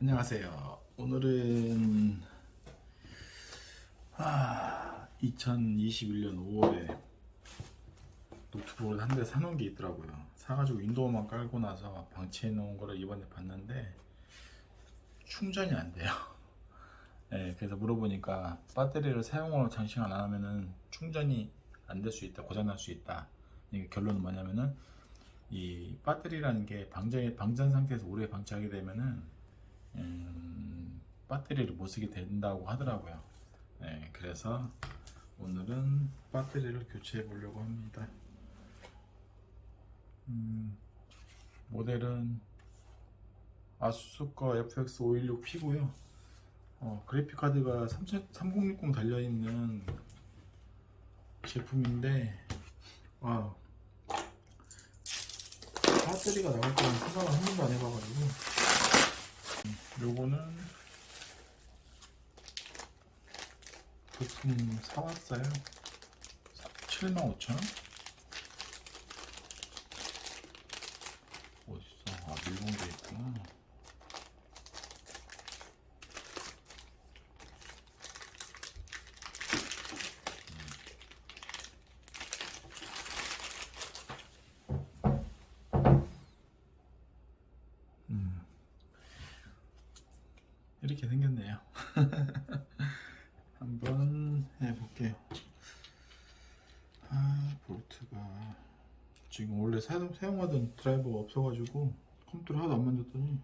안녕하세요. 오늘은 아, 2021년 5월에 노트북을 한 대 사놓은 게 있더라고요. 사가지고 윈도우만 깔고 나서 방치해 놓은 거를 이번에 봤는데 충전이 안 돼요. 네, 그래서 물어보니까 배터리를 사용으로 장시간 안 하면은 충전이 안 될 수 있다, 고장 날 수 있다. 이게 결론은 뭐냐면은 이 배터리라는 게 방전 방전 상태에서 오래 방치하게 되면은 음, 배터리를 못 쓰게 된다고 하더라고요. 네, 그래서 오늘은 배터리를 교체해 보려고 합니다. 음, 모델은 아수스 거 FX 516P고요. 어, 그래픽 카드가 3060 달려 있는 제품인데, 와, 배터리가 나갈 거는 생각을 한 번도 안 해봐가지고. 요거는 부품 사왔어요. 75,000원 어딨어 아 밀봉돼 있구나 음. 이렇게 생겼네요. 한번 해볼게요. 아, 볼트가 지금 원래 사용, 사용하던 드라이버가 없어가지고 컴퓨터를 하나도 안 만졌더니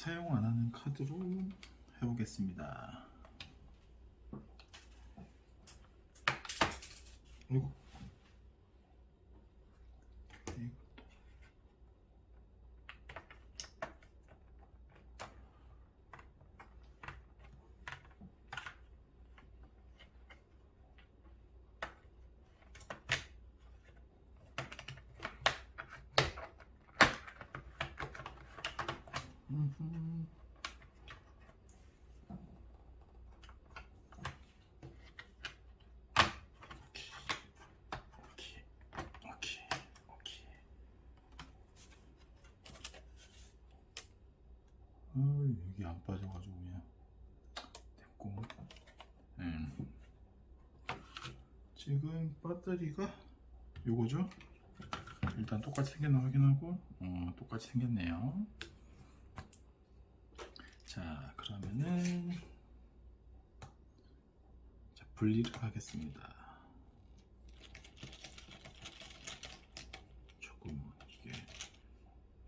사용 안 하는 카드로 해보겠습니다. 이거 이것도 음흠. 오케이, 오케이, 오케이. 아, 여기 안 빠져가지고 그냥 됐고. 음. 지금 배터리가 요거죠? 일단 똑같이 생겼나 확인하고, 어, 똑같이 생겼네요. 자, 그러면은 자, 분리를 하겠습니다. 조금 이게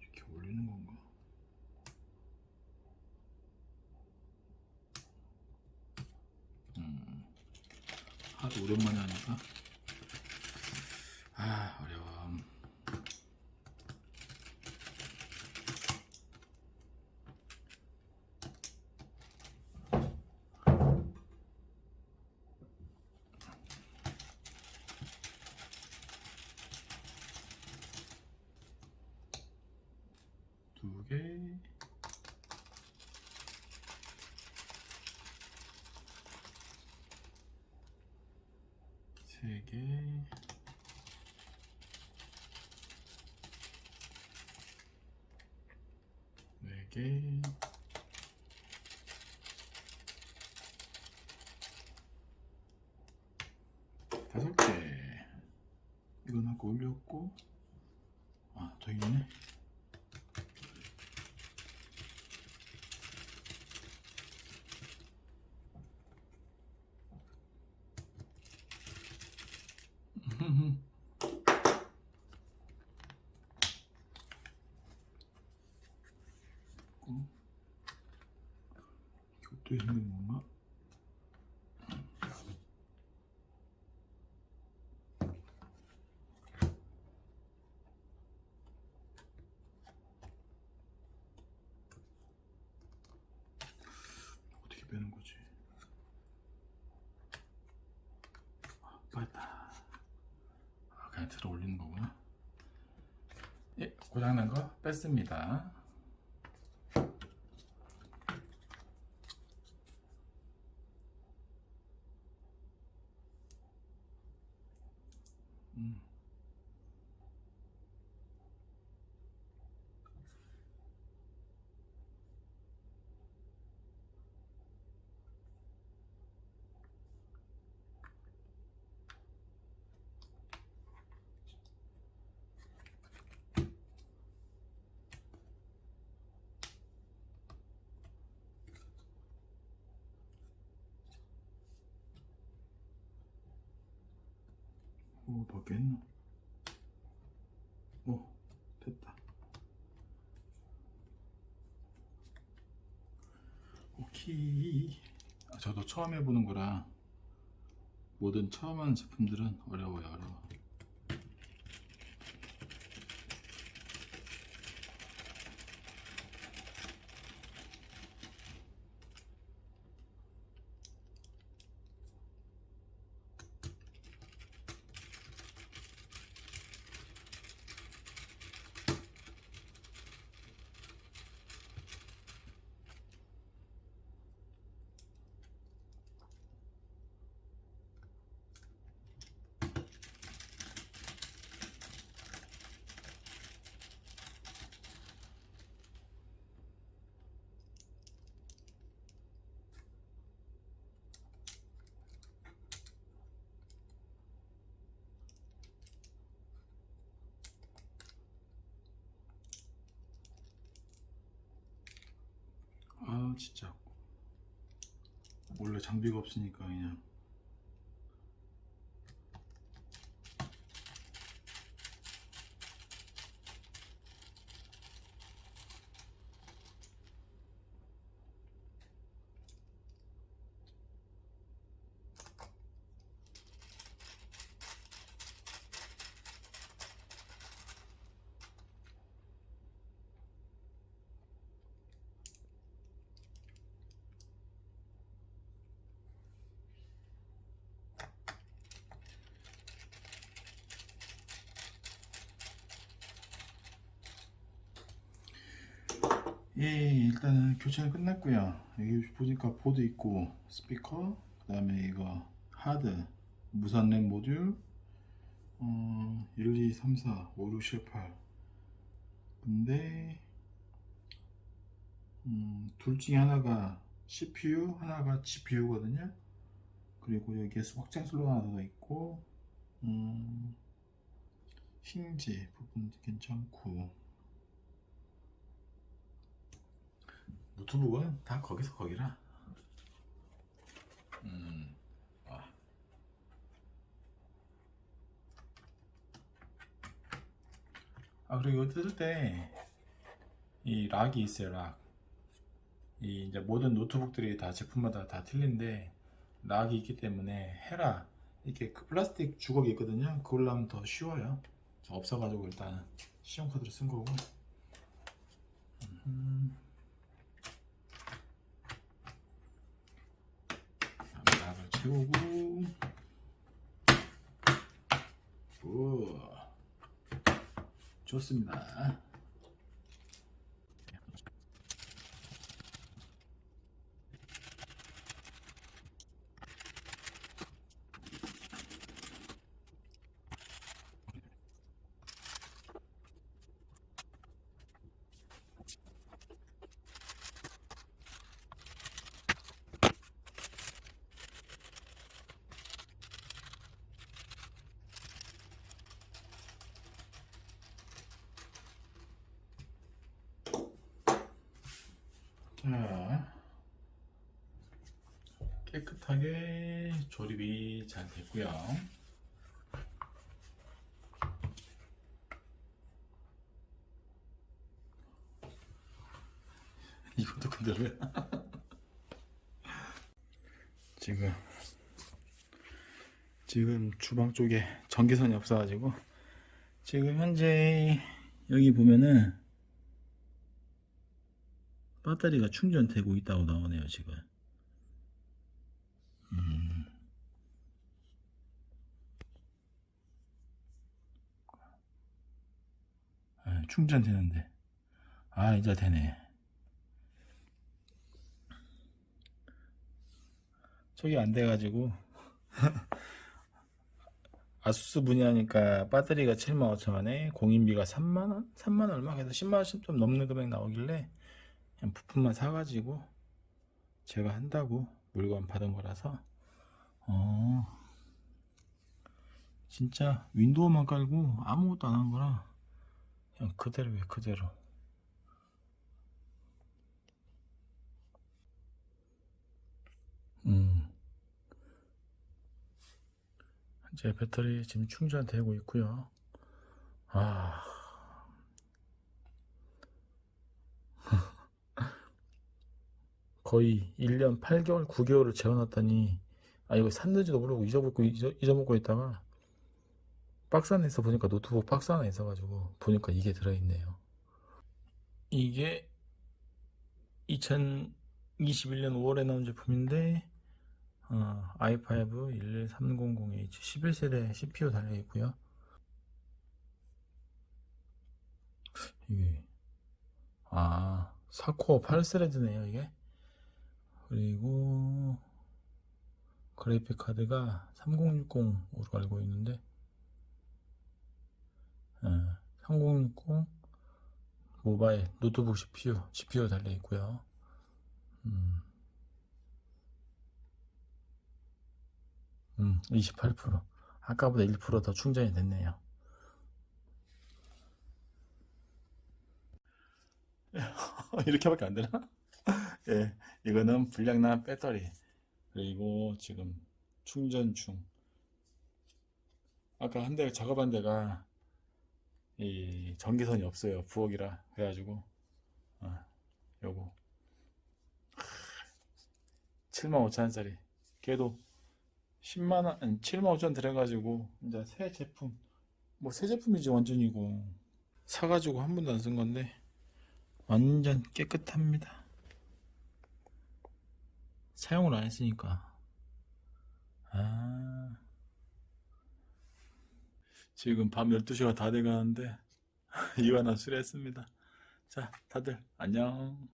이렇게 올리는 건가? 음, 하도 오랜만에 하니까 아 어려워. 두 개, 세 개, 네 개, 다섯 개. 이건 아까 올렸고, 아, 더 있네. 있고 이것도 있는 건가? 어떻게 빼는 거지? 아, 빠졌다. 아, 그냥 들어 올리는 거구나. 예, 고장난 거 뺐습니다. 오, 바뀌었나? 오, 됐다. 오케이. 아, 저도 처음 해보는 거라 모든 처음 하는 제품들은 어려워요, 어려워. 아, 진짜. 원래 장비가 없으니까 그냥. 예, 일단은 교체는 끝났고요. 여기 보니까 보드 있고 스피커, 그 다음에 이거 하드, 무선 램 모듈, 어, 1, 2, 3, 4, 5, 6, 7, 8. 근데 음, 둘 중에 하나가 CPU, 하나가 GPU거든요. 그리고 여기에 확장 슬롯 하나 더 있고, 음, 힌지 부분도 괜찮고. 노트북은 다 거기서 거기라. 음, 아. 아 그리고 이거 뜯을 때 이 락이 있어요 락. 이 이제 모든 노트북들이 다 제품마다 다 틀린데 락이 있기 때문에 헤라 이렇게 그 플라스틱 주걱이 있거든요. 그걸로 하면 더 쉬워요. 저 없어가지고 일단 신용카드로 쓴 거고. 음. 락을 채우고. 오 좋습니다 깨끗하게 조립이 잘 됐고요. 이것도 그대로야? 지금 지금 주방 쪽에 전기선이 없어가지고 지금 현재 여기 보면은 배터리가 충전되고 있다고 나오네요 지금 음. 아, 충전 되는데. 아 이제 되네. 저기 안 돼가지고. 아수스 분야니까 배터리가 7만 5천 원에 공인비가 3만 원, 3만 얼마? 그래서 10만 원씩 좀 넘는 금액 나오길래 그냥 부품만 사가지고 제가 한다고. 물건 받은 거라서. 어. 진짜 윈도우만 깔고 아무것도 안 한 거라 그냥 그대로에 그대로. 음. 이제 배터리 지금 충전되고 있고요. 아 거의 1년 8개월 9개월을 재워놨더니. 아 이거 샀는지도 모르고 잊어먹고 잊어, 잊어먹고 있다가 박스 안에서 보니까 노트북 박스 안에 있어가지고 보니까 이게 들어있네요. 이게 2021년 5월에 나온 제품인데 어, i5 11300H 11세대 CPU 달려있고요. 이게 아 4코어 8스레드네요 이게 그리고 그래픽 카드가 3060으로 알고 있는데 예, 3060 모바일 노트북 CPU CPU 달려 있고요. 음, 음, 28% 아까보다 1%더 충전이 됐네요. 이렇게밖에 안 되나? 예, 이거는 불량난 배터리 그리고 지금 충전 중 아까 한 대 작업한 데가 이 전기선이 없어요. 부엌이라 그래가지고. 어, 요거. 75,000원짜리. 걔도 10만원 아니 75,000원 들여가지고 이제 새 제품. 뭐 새 제품이지 완전이고. 사가지고 한 번도 안 쓴 건데 완전 깨끗합니다 사용을 안 했으니까. 아. 지금 밤 12시가 다 돼가는데, 하나 수리했습니다. 자, 다들 안녕.